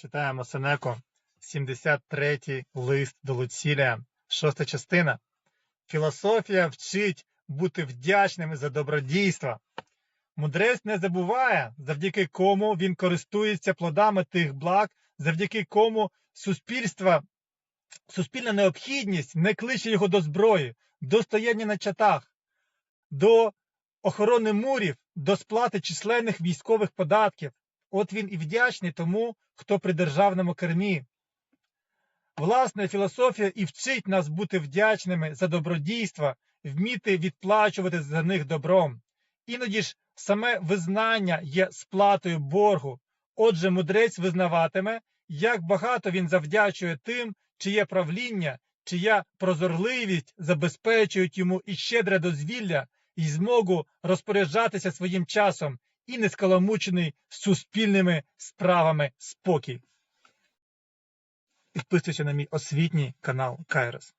Читаємо Сенеко, 73-й лист до Луцілія, шоста частина. Філософія вчить бути вдячними за добродійства. Мудрець не забуває, завдяки кому він користується плодами тих благ, завдяки кому суспільства, суспільна необхідність не кличе його до зброї, до стояння на чатах, до охорони мурів, до сплати численних військових податків. От він і вдячний тому, хто при державному кермі. Власне, філософія і вчить нас бути вдячними за добродійства, вміти відплачувати за них добром. Іноді ж саме визнання є сплатою боргу. Отже, мудрець визнаватиме, як багато він завдячує тим, чиє правління, чия прозорливість забезпечують йому і щедре дозвілля, і змогу розпоряджатися своїм часом, і нескаламучений суспільними справами спокій. Підписуйся на мій освітній канал Кайрос.